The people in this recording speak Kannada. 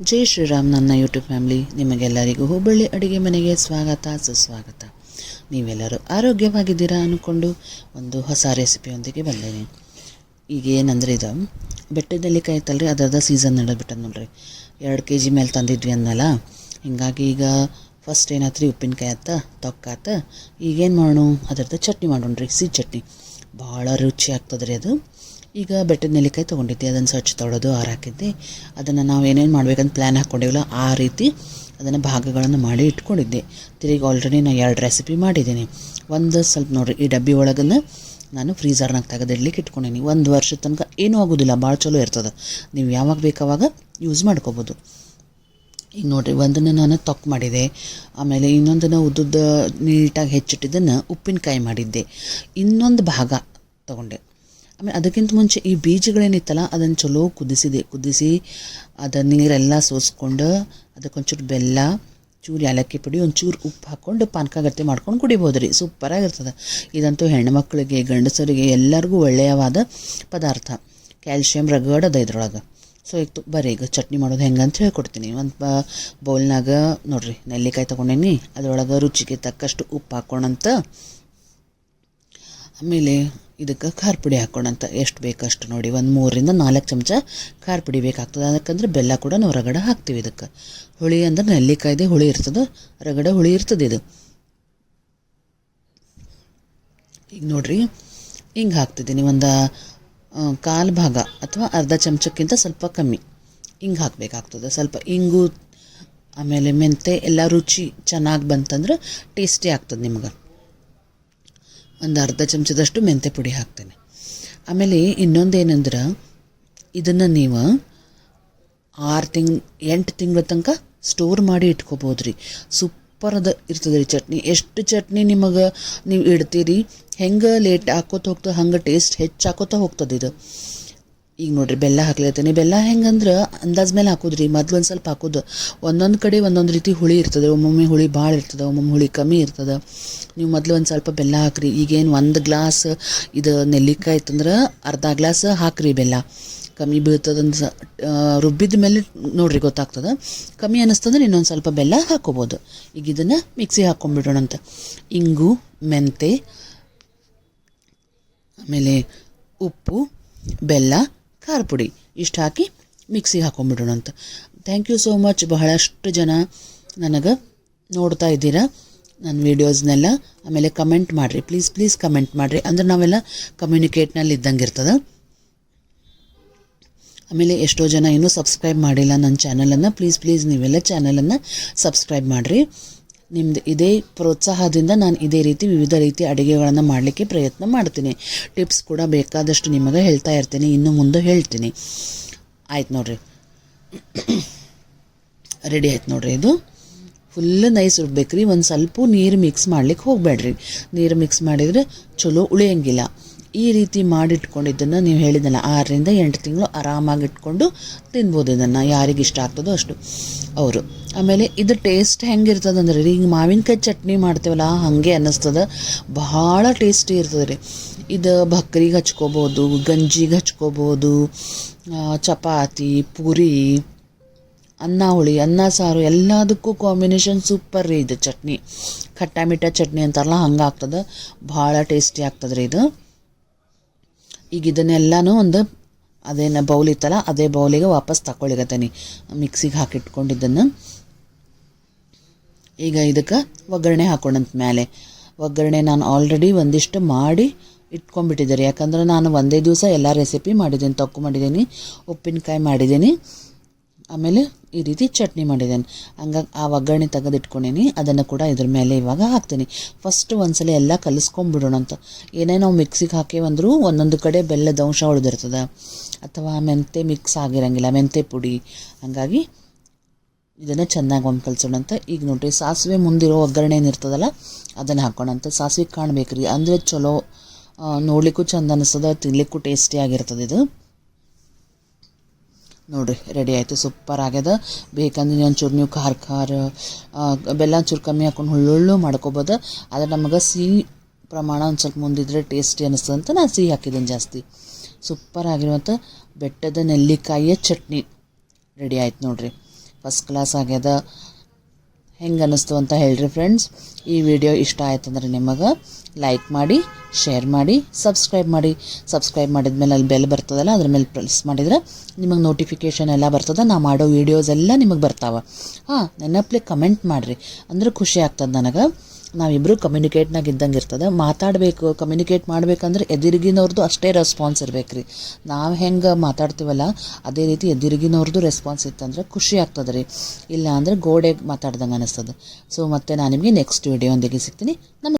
ಜೈ ಶ್ರೀರಾಮ್ ನನ್ನ ಯೂಟ್ಯೂಬ್ ಫ್ಯಾಮಿಲಿ. ನಿಮಗೆಲ್ಲರಿಗೂ ಹುಬ್ಬಳ್ಳಿ ಅಡುಗೆ ಮನೆಗೆ ಸ್ವಾಗತ, ಸುಸ್ವಾಗತ. ನೀವೆಲ್ಲರೂ ಆರೋಗ್ಯವಾಗಿದ್ದೀರಾ ಅಂದ್ಕೊಂಡು ಒಂದು ಹೊಸ ರೆಸಿಪಿಯೊಂದಿಗೆ ಬಂದೇನೆ. ಈಗ ಏನಂದ್ರೆ ಇದು, ಬೆಟ್ಟದಲ್ಲಿ ನೆಲ್ಲಿಕಾಯಿ ತಲ್ರಿ ಅದರದ ಸೀಸನ್ ನಡೆದ್ಬಿಟ್ಟದ ನೋಡ್ರಿ. ಎರಡು ಕೆ ಜಿ ಮೇಲೆ ತಂದಿದ್ವಿ ಅಂದಲ್ಲ ಹಿಂಗಾಗಿ ಈಗ ಫಸ್ಟ್ ಏನಾಯ್ತು ಉಪ್ಪಿನಕಾಯಿ ಆತ, ತೊಕ್ಕಾತ. ಈಗೇನು ಮಾಡೋಣ ಅದರದ್ದು ಚಟ್ನಿ ಮಾಡೋಣ ರೀ ಸಿಹಿ ಚಟ್ನಿ. ಭಾಳ ರುಚಿ ಆಗ್ತದೆ ಅದು. ಈಗ ಬೆಟ್ಟದ ನೆಲ್ಲಿಕಾಯಿ ತೊಗೊಂಡಿದ್ದೆ, ಅದನ್ನು ಸ್ವಚ್ಛ ತೊಳೆದು ಹಾಕಿದ್ದೆ. ಅದನ್ನು ನಾವು ಏನೇನು ಮಾಡ್ಬೇಕಂತ ಪ್ಲ್ಯಾನ್ ಹಾಕ್ಕೊಂಡಿವಲ್ಲ ಆ ರೀತಿ ಅದನ್ನು ಭಾಗಗಳನ್ನು ಮಾಡಿ ಇಟ್ಕೊಂಡಿದ್ದೆ. ತಿರುಗಿ ಆಲ್ರೆಡಿ ನಾನು ಎರಡು ರೆಸಿಪಿ ಮಾಡಿದ್ದೀನಿ. ಒಂದು ಸ್ವಲ್ಪ ನೋಡಿರಿ, ಈ ಡಬ್ಬಿ ಒಳಗನ್ನು ನಾನು ಫ್ರೀಝರ್ನಾಗ ತೆಗೆದಿಡ್ಲಿಕ್ಕೆ ಇಟ್ಕೊಂಡೀನಿ. ಒಂದು ವರ್ಷದ ತನಕ ಏನೂ ಆಗೋದಿಲ್ಲ ಭಾಳ ಚಲೋ ಇರ್ತದೆ. ನೀವು ಯಾವಾಗ ಬೇಕಾವಾಗ ಯೂಸ್ ಮಾಡ್ಕೋಬೋದು. ಈಗ ನೋಡಿರಿ, ಒಂದನ್ನು ನಾನು ತೊಕ್ ಮಾಡಿದೆ. ಆಮೇಲೆ ಇನ್ನೊಂದನ್ನು ಉದ್ದುದ್ದ ನೀಟಾಗಿ ಹೆಚ್ಚಿಟ್ಟಿದ್ದನ್ನು ಉಪ್ಪಿನಕಾಯಿ ಮಾಡಿದ್ದೆ. ಇನ್ನೊಂದು ಭಾಗ ತೊಗೊಂಡೆ. ಆಮೇಲೆ ಅದಕ್ಕಿಂತ ಮುಂಚೆ ಈ ಬೀಜಗಳೇನಿತ್ತಲ್ಲ, ಅದನ್ನು ಚಲೋ ಕುದಿಸಿದೆ. ಕುದಿಸಿ ಅದ ನೀರೆಲ್ಲ ಸೋಸ್ಕೊಂಡು ಅದಕ್ಕೊಂಚೂರು ಬೆಲ್ಲ, ಚೂರು ಏಲಕ್ಕಿ ಪುಡಿ, ಒಂಚೂರು ಉಪ್ಪು ಹಾಕ್ಕೊಂಡು ಪಾನಕ ಗತ್ತೆ ಮಾಡ್ಕೊಂಡು ಕುಡಿಬೋದು ರೀ. ಸೂಪರಾಗಿರ್ತದೆ. ಇದಂತೂ ಹೆಣ್ಮಕ್ಳಿಗೆ ಗಂಡಸರಿಗೆ ಎಲ್ಲರಿಗೂ ಒಳ್ಳೆಯವಾದ ಪದಾರ್ಥ. ಕ್ಯಾಲ್ಶಿಯಂ, ರಗಡ್ ಅದ ಇದ್ರೊಳಗೆ. ಸೊ ಈಗ ಬರೀ ಈಗ ಚಟ್ನಿ ಮಾಡೋದು ಹೆಂಗೆ ಅಂತ ಹೇಳ್ಕೊಡ್ತೀನಿ. ಒಂದು ಬ ಬೌಲ್ನಾಗ ನೋಡ್ರಿ, ನೆಲ್ಲಿಕಾಯಿ ತೊಗೊಂಡೇನಿ. ಅದರೊಳಗೆ ರುಚಿಗೆ ತಕ್ಕಷ್ಟು ಉಪ್ಪು ಹಾಕ್ಕೊಂಡಂತ ಆಮೇಲೆ ಇದಕ್ಕೆ ಖಾರ ಪುಡಿ ಹಾಕ್ಕೊಂಡಂತ ಎಷ್ಟು ಬೇಕಷ್ಟು ನೋಡಿ. ಒಂದು ಮೂರರಿಂದ ನಾಲ್ಕು ಚಮಚ ಖಾರ ಪುಡಿ ಬೇಕಾಗ್ತದೆ. ಅದಕ್ಕಂದ್ರೆ ಬೆಲ್ಲ ಕೂಡ ನಾವು ರಗಡ ಹಾಕ್ತೀವಿ ಇದಕ್ಕೆ. ಹುಳಿ ಅಂದ್ರೆ ನೆಲ್ಲಿಕಾಯ್ದೆ ಹುಳಿ ಇರ್ತದೆ. ರಗಡ ಹುಳಿ ಇರ್ತದೆ ಇದು. ಈಗ ನೋಡ್ರಿ. ಹಿಂಗೆ ಹಾಕ್ತಿದ್ದೀನಿ. ಒಂದು ಕಾಲು ಭಾಗ ಅಥವಾ ಅರ್ಧ ಚಮಚಕ್ಕಿಂತ ಸ್ವಲ್ಪ ಕಮ್ಮಿ. ಹಿಂಗೆ ಹಾಕಬೇಕಾಗ್ತದೆ. ಸ್ವಲ್ಪ ಇಂಗು, ಆಮೇಲೆ ಮೆಂತೆ, ಎಲ್ಲ ರುಚಿ ಚೆನ್ನಾಗಿ ಬಂತಂದ್ರೆ ಟೇಸ್ಟಿ ಆಗ್ತದೆ ನಿಮ್ಗೆ. ಒಂದು ಅರ್ಧ ಚಮಚದಷ್ಟು ಮೆಂತೆ ಪುಡಿ ಹಾಕ್ತೇನೆ. ಆಮೇಲೆ ಇನ್ನೊಂದೇನೆಂದ್ರೆ, ಇದನ್ನು ನೀವು ಆರು ತಿಂಗ್, ಎಂಟು ತಿಂಗಳ ತನಕ ಸ್ಟೋರ್ ಮಾಡಿ ಇಟ್ಕೋಬೋದು ರೀ ಸೂಪರ್ ಅದ ಇರ್ತದೆ ರೀ ಚಟ್ನಿ. ಎಷ್ಟು ಚಟ್ನಿ ನಿಮಗೆ ನೀವು ಇಡ್ತೀರಿ, ಹೆಂಗೆ ಲೇಟ್ ಹಾಕೋತ ಹೋಗ್ತದೆ, ಹಂಗೆ ಟೇಸ್ಟ್ ಹೆಚ್ಚು ಹಾಕೋತ ಹೋಗ್ತದೆ ಇದು. ಈಗ ನೋಡ್ರಿ ಬೆಲ್ಲ ಹಾಕ್ಲತ್ತೀನಿ. ಬೆಲ್ಲ ಹೆಂಗಂದ್ರೆ ಅಂದಾಜ್ ಮೇಲೆ ಹಾಕೋದ್ರಿ. ಮೊದ್ಲು ಒಂದು ಸ್ವಲ್ಪ ಹಾಕೋದು. ಒಂದೊಂದು ಕಡೆ ಒಂದೊಂದು ರೀತಿ ಹುಳಿ ಇರ್ತದೆ. ಒಮ್ಮೊಮ್ಮೆ ಹುಳಿ ಭಾಳ ಇರ್ತದೆ. ಒಮ್ಮೊಮ್ಮೆ ಹುಳಿ ಕಮ್ಮಿ ಇರ್ತದೆ. ನೀವು ಮೊದಲು ಒಂದು ಸ್ವಲ್ಪ ಬೆಲ್ಲ ಹಾಕ್ರಿ. ಈಗೇನು ಒಂದು ಗ್ಲಾಸ್ ಇದು ನೆಲ್ಲಿಕಾಯಿ ಇತ್ತಂದ್ರೆ ಅರ್ಧ ಗ್ಲಾಸ್ ಹಾಕ್ರಿ ಬೆಲ್ಲ. ಕಮ್ಮಿ ಬೀಳ್ತದಂತ ರುಬ್ಬಿದ ಮೇಲೆ ನೋಡ್ರಿ ಗೊತ್ತಾಗ್ತದೆ. ಕಮ್ಮಿ ಅನ್ನಿಸ್ತಂದ್ರೆ ಇನ್ನೊಂದು ಸ್ವಲ್ಪ ಬೆಲ್ಲ ಹಾಕೋಬೋದು. ಈಗ ಇದನ್ನು ಮಿಕ್ಸಿ ಹಾಕ್ಕೊಂಡ್ಬಿಡೋಣಂತ ಇಂಗು, ಮೆಂತೆ, ಆಮೇಲೆ ಉಪ್ಪು, ಬೆಲ್ಲ ಖಾರ ಪುಡಿ ಇಷ್ಟು ಹಾಕಿ ಮಿಕ್ಸಿಗೆ ಹಾಕೊಂಡ್ಬಿಡೋಣ ಅಂತ ಥ್ಯಾಂಕ್ ಯು ಸೋ ಮಚ್ ಬಹಳಷ್ಟು ಜನ ನನಗೆ ನೋಡ್ತಾ ಇದ್ದೀರಾ ನನ್ನ ವೀಡಿಯೋಸ್ನೆಲ್ಲ ಆಮೇಲೆ ಕಮೆಂಟ್ ಮಾಡಿರಿ. ಪ್ಲೀಸ್ ಪ್ಲೀಸ್ ಕಮೆಂಟ್ ಮಾಡಿರಿ. ಅಂದ್ರೆ ನಾವೆಲ್ಲ ಕಮ್ಯುನಿಕೇಟ್ನಲ್ಲಿ ಇದ್ದಂಗೆ ಇರ್ತದೆ ಆಮೇಲೆ ಎಷ್ಟೋ ಜನ ಇನ್ನೂ ಸಬ್ಸ್ಕ್ರೈಬ್ ಮಾಡಿಲ್ಲ ನನ್ನ ಚಾನಲನ್ನು ಪ್ಲೀಸ್ ಪ್ಲೀಸ್ ನೀವೆಲ್ಲ ಚಾನಲನ್ನು ಸಬ್ಸ್ಕ್ರೈಬ್ ಮಾಡಿರಿ. ನಿಮ್ದು ಇದೇ ಪ್ರೋತ್ಸಾಹದಿಂದ ನಾನು ಇದೇ ರೀತಿ ವಿವಿಧ ರೀತಿ ಅಡುಗೆಗಳನ್ನು ಮಾಡಲಿಕ್ಕೆ ಪ್ರಯತ್ನ ಮಾಡ್ತೀನಿ. ಟಿಪ್ಸ್ ಕೂಡ ಬೇಕಾದಷ್ಟು ನಿಮಗೆ ಹೇಳ್ತಾ ಇರ್ತೀನಿ. ಇನ್ನು ಮುಂದೆ ಹೇಳ್ತೀನಿ. ಆಯ್ತು ನೋಡ್ರಿ. ರೆಡಿ ಆಯ್ತು ನೋಡ್ರಿ ಇದು. ಫುಲ್ ನೈಸ್ ರುಬ್ಬೇಕ್ರಿ ಒಂದು ಸ್ವಲ್ಪ ನೀರು ಮಿಕ್ಸ್ ಮಾಡ್ಲಿಕ್ಕೆ ಹೋಗಬೇಡ್ರಿ. ನೀರು ಮಿಕ್ಸ್ ಮಾಡಿದರೆ ಚಲೋ ಉಳಿಯಂಗಿಲ್ಲ. ಈ ರೀತಿ ಮಾಡಿಟ್ಕೊಂಡಿದ್ದನ್ನು ನೀವು ಹೇಳಿದ್ದಲ್ಲ, ಆರರಿಂದ ಎಂಟು ತಿಂಗಳು ಆರಾಮಾಗಿಟ್ಕೊಂಡು ತಿನ್ಬೋದು ಇದನ್ನು. ಯಾರಿಗೆ ಇಷ್ಟ ಆಗ್ತದೋ ಅಷ್ಟು. ಅವರು. ಆಮೇಲೆ ಇದು ಟೇಸ್ಟ್ ಹೆಂಗಿರ್ತದೆ ಅಂದ್ರೆ, ರೀ ಈಗ ಮಾವಿನಕಾಯಿ ಚಟ್ನಿ ಮಾಡ್ತೇವಲ್ಲ, ಹಾಗೆ ಅನ್ನಿಸ್ತದೆ. ಬಹಳ ಟೇಸ್ಟಿ ಇರ್ತದೆ ರೀ. ಇದು ಬಕ್ರಿಗೆ ಹಚ್ಕೋಬೋದು, ಗಂಜಿಗೆ ಹಚ್ಕೋಬೋದು ಚಪಾತಿ, ಪೂರಿ, ಅನ್ನ, ಹುಳಿ, ಅನ್ನ, ಸಾರು, ಎಲ್ಲದಕ್ಕೂ ಕಾಂಬಿನೇಷನ್ ಸೂಪರ್ ರೀ ಇದು ಚಟ್ನಿ. ಖಟ್ಟ, ಮಿಠ ಚಟ್ನಿ ಅಂತಾರಲ್ಲ, ಹಂಗೆ ಆಗ್ತದೆ. ಭಾಳ ಟೇಸ್ಟಿ ಆಗ್ತದೆ ಇದು. ಈಗ ಇದನ್ನೆಲ್ಲನೂ ಒಂದು ಅದೇನು ಬೌಲ್ ಇತ್ತಲ್ಲ, ಅದೇ ಬೌಲಿಗೆ ವಾಪಸ್ ತಗೊಳ್ಳಿಗತ್ತೀನಿ ಮಿಕ್ಸಿಗೆ ಹಾಕಿಟ್ಕೊಂಡಿದ್ದನ್ನು. ಈಗ ಇದಕ್ಕೆ ಒಗ್ಗರಣೆ ಹಾಕೊಂಡಂತ ಮೇಲೆ ಒಗ್ಗರಣೆ ನಾನು ಆಲ್ರೆಡಿ ಒಂದಿಷ್ಟು ಮಾಡಿ ಇಟ್ಕೊಂಡ್ಬಿಟ್ಟಿದ್ದಾರೆ ಯಾಕಂದ್ರೆ ನಾನು ಒಂದೇ ದಿವಸ ಎಲ್ಲ ರೆಸಿಪಿ ಮಾಡಿದ್ದೀನಿ, ತಕ್ಕು ಮಾಡಿದ್ದೀನಿ, ಉಪ್ಪಿನಕಾಯಿ ಮಾಡಿದ್ದೀನಿ. ಆಮೇಲೆ ಈ ರೀತಿ ಚಟ್ನಿ ಮಾಡಿದ್ದೇನೆ. ಹಂಗಾಗಿ ಆ ಒಗ್ಗರಣೆ ತೆಗೆದಿಟ್ಕೊಂಡೀನಿ. ಅದನ್ನು ಕೂಡ ಇದ್ರ ಮೇಲೆ ಇವಾಗ ಹಾಕ್ತೀನಿ. ಫಸ್ಟ್ ಒಂದ್ಸಲ ಎಲ್ಲ ಕಲಿಸ್ಕೊಂಬಿಡೋಣ ಅಂತ. ಏನೇ ನಾವು ಮಿಕ್ಸಿಗೆ ಹಾಕೇವಂದ್ರೂ ಒಂದೊಂದು ಕಡೆ ಬೆಲ್ಲದ ಅಂಶ ಉಳಿದಿರ್ತದೆ. ಅಥವಾ ಮೆಂತೆ ಮಿಕ್ಸ್ ಆಗಿರಂಗಿಲ್ಲ, ಮೆಂತೆ ಪುಡಿ. ಹಂಗಾಗಿ ಇದನ್ನು ಚೆನ್ನಾಗಿ ಒಂದು ಕಲಿಸೋಣ ಅಂತ. ಈಗ ನೋಡಿರಿ, ಸಾಸಿವೆ ಮುಂದಿರೋ ಒಗ್ಗರಣೆ ಏನಿರ್ತದಲ್ಲ ಅದನ್ನು ಹಾಕ್ಕೊಳಂತ ಸಾಸಿವೆ ಕಾಣ್ಬೇಕು ರೀ ಅಂದರೆ ಚಲೋ ನೋಡ್ಲಿಕ್ಕೂ ಚಂದ ಅನಿಸ್ತದೆ, ತಿನ್ಲಿಕ್ಕೂ ಟೇಸ್ಟಿ ಆಗಿರ್ತದೆ ಇದು. ನೋಡಿರಿ ರೆಡಿ ಆಯಿತು ಸೂಪರ್ ಆಗ್ಯದ. ಬೇಕಂದ್ರೆ ಒಂಚೂರು ನೀವು ಖಾರ ಖಾರ ಬೆಲ್ಲ ಒಂಚೂರು ಕಮ್ಮಿ ಹಾಕೊಂಡು ಹುಳ್ಳುಳ್ಳು ಮಾಡ್ಕೋಬೋದು. ಆದರೆ ನಮಗೆ ಸಿಹಿ ಪ್ರಮಾಣ ಒಂದು ಸ್ವಲ್ಪ ಮುಂದಿದ್ರೆ ಟೇಸ್ಟಿ ಅನ್ನಿಸ್ತದೆ ಅಂತ ನಾನು ಸಿಹಿ ಹಾಕಿದ್ದೀನಿ ಜಾಸ್ತಿ. ಸೂಪರ್ ಆಗಿರುವಂಥ ಬೆಟ್ಟದ ನೆಲ್ಲಿಕಾಯಿಯ ಚಟ್ನಿ ರೆಡಿ ಆಯ್ತು ನೋಡಿರಿ. ಫಸ್ಟ್ ಕ್ಲಾಸ್ ಆಗ್ಯದ. ಹೆಂಗೆ ಅನ್ನಿಸ್ತು ಅಂತ ಹೇಳ್ರಿ ಫ್ರೆಂಡ್ಸ್ ಈ ವಿಡಿಯೋ ಇಷ್ಟ ಆಯ್ತು ಆಯ್ತಂದ್ರೆ ನಿಮಗೆ ಲೈಕ್ ಮಾಡಿ ಶೇರ್ ಮಾಡಿ ಸಬ್ಸ್ಕ್ರೈಬ್ ಮಾಡಿ. ಸಬ್ಸ್ಕ್ರೈಬ್ ಮಾಡಿದ್ಮೇಲೆ ಅಲ್ಲಿ ಬೆಲ್ ಬರ್ತದಲ್ಲ, ಅದ್ರ ಮೇಲೆ ಪ್ರೆಸ್ ಮಾಡಿದ್ರೆ ನಿಮಗೆ ನೋಟಿಫಿಕೇಷನ್ ಎಲ್ಲ ಬರ್ತದೆ. ನಾ ಮಾಡೋ ವೀಡಿಯೋಸ್ ಎಲ್ಲ ನಿಮಗೆ ಬರ್ತಾವೆ. ಹಾಂ ನೆನಪಲ್ಲಿ ಕಮೆಂಟ್ ಮಾಡಿರಿ. ಅಂದ್ರೆ ಖುಷಿ ಆಗ್ತದೆ ನನಗೆ. ನಾವಿಬ್ಬರು ಕಮ್ಯುನಿಕೇಟ್ನಾಗ ಇದ್ದಂಗೆ ಇರ್ತದೆ. ಮಾತಾಡಬೇಕು ಕಮ್ಯುನಿಕೇಟ್ ಮಾಡ್ಬೇಕಂದ್ರೆ ಎದುರಿಗಿನವ್ರದ್ದು ಅಷ್ಟೇ ರೆಸ್ಪಾನ್ಸ್ ಇರ್ಬೇಕು ರೀ ನಾವು ಹೆಂಗೆ ಮಾತಾಡ್ತೀವಲ್ಲ, ಅದೇ ರೀತಿ ಎದುರಿಗಿನವ್ರದ್ದು ರೆಸ್ಪಾನ್ಸ್ ಇತ್ತಂದ್ರೆ ಖುಷಿ ಆಗ್ತದೆ ರೀ ಇಲ್ಲ ಅಂದರೆ ಗೋಡೆಗೆ ಮಾತಾಡ್ದಂಗೆ ಅನಿಸ್ತದೆ. ಸೊ ಮತ್ತೆ ನಾನು ನಿಮಗೆ ನೆಕ್ಸ್ಟ್ ವಿಡಿಯೋ ಒಂದಿಗೆ ಸಿಗ್ತೀನಿ. ನಮಸ್ಕಾರ.